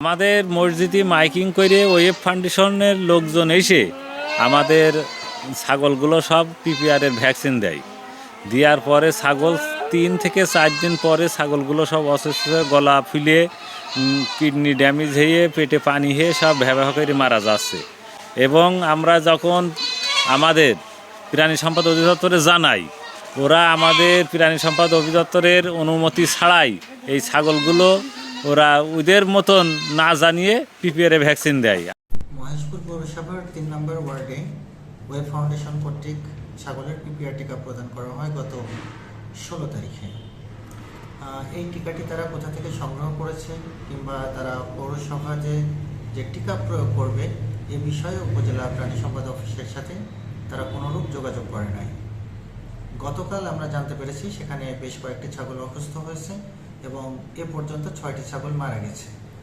আমাদের মসজিদে মাইকিং করে ওয়েব ফাউন্ডেশনের লোকজন এসে আমাদের ছাগলগুলো সব পিপিআরের ভ্যাকসিন দেয়। দেওয়ার পরে ছাগল তিন থেকে চার দিন পরে ছাগলগুলো সব অসুস্থ গলা ফুলে কিডনি ড্যামেজ হয়ে, পেটে পানি হয়ে সব ভ্যাবাহ করে মারা যাচ্ছে। এবং আমরা যখন আমাদের প্রাণী সম্পদ অধিদপ্তরে জানাই ওরা আমাদের প্রাণী সম্পদ অধিদপ্তরের অনুমতি ছাড়াই এই ছাগলগুলো ওরা ওদের মতন না জানিয়ে পিপিআরে ভ্যাকসিন দেয়। মহেশপুর পৌরসভার তিন নম্বর ওয়ার্ডে ওয়েব ফাউন্ডেশন কর্তৃক ছাগলের পিপিআর টিকা প্রদান করা হয় গত ষোলো তারিখে। এই টিকাটি তারা কোথা থেকে সংগ্রহ করেছে কিংবা তারা পৌরসভা যে যে টিকা প্রয়োগ করবে, এ বিষয়ে উপজেলা প্রাণী সম্পদ অফিসের সাথে তারা কোনোরূপ যোগাযোগ করে নাই। গতকাল আমরা জানতে পেরেছি সেখানে বেশ কয়েকটি ছাগল অসুস্থ হয়েছে এবং এ পর্যন্ত ছয়টি ছাগল মারা গেছে।